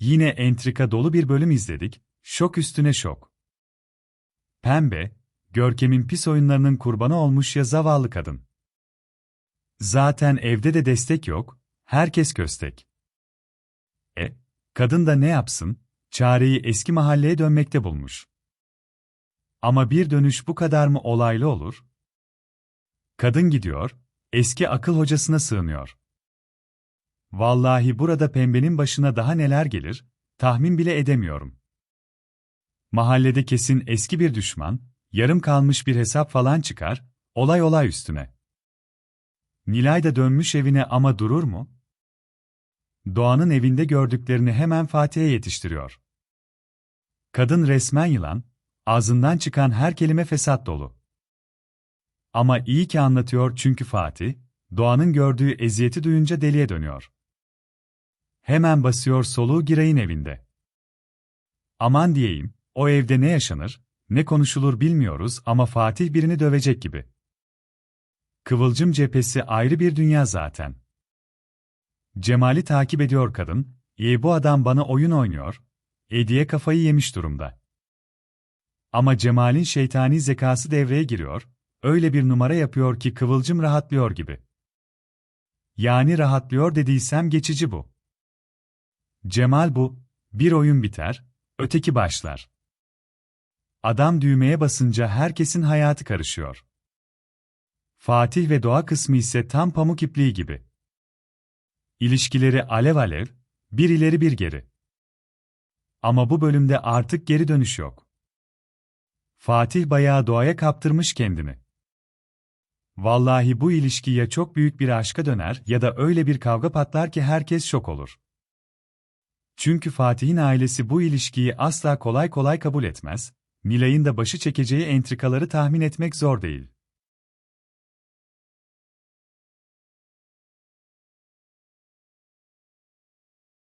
Yine entrika dolu bir bölüm izledik, şok üstüne şok. Pembe, Görkem'in pis oyunlarının kurbanı olmuş ya zavallı kadın. Zaten evde de destek yok, herkes köstek. E, kadın da ne yapsın, çareyi eski mahalleye dönmekte bulmuş. Ama bir dönüş bu kadar mı olaylı olur? Kadın gidiyor, eski akıl hocasına sığınıyor. Vallahi burada pembenin başına daha neler gelir, tahmin bile edemiyorum. Mahallede kesin eski bir düşman, yarım kalmış bir hesap falan çıkar, olay olay üstüne. Nilay da dönmüş evine ama durur mu? Doğan'ın evinde gördüklerini hemen Fatih'e yetiştiriyor. Kadın resmen yılan, ağzından çıkan her kelime fesat dolu. Ama iyi ki anlatıyor çünkü Fatih, Doğan'ın gördüğü eziyeti duyunca deliye dönüyor. Hemen basıyor soluğu Giray'ın evinde. Aman diyeyim, o evde ne yaşanır, ne konuşulur bilmiyoruz ama Fatih birini dövecek gibi. Kıvılcım cephesi ayrı bir dünya zaten. Cemal'i takip ediyor kadın, e bu adam bana oyun oynuyor, e kafayı yemiş durumda. Ama Cemal'in şeytani zekası devreye giriyor, öyle bir numara yapıyor ki Kıvılcım rahatlıyor gibi. Yani rahatlıyor dediysem geçici bu. Cemal bu, bir oyun biter, öteki başlar. Adam düğmeye basınca herkesin hayatı karışıyor. Fatih ve Doğa kısmı ise tam pamuk ipliği gibi. İlişkileri alev alev, bir ileri bir geri. Ama bu bölümde artık geri dönüş yok. Fatih bayağı doğaya kaptırmış kendini. Vallahi bu ilişki ya çok büyük bir aşka döner ya da öyle bir kavga patlar ki herkes şok olur. Çünkü Fatih'in ailesi bu ilişkiyi asla kolay kolay kabul etmez, Nilay'ın da başı çekeceği entrikaları tahmin etmek zor değil.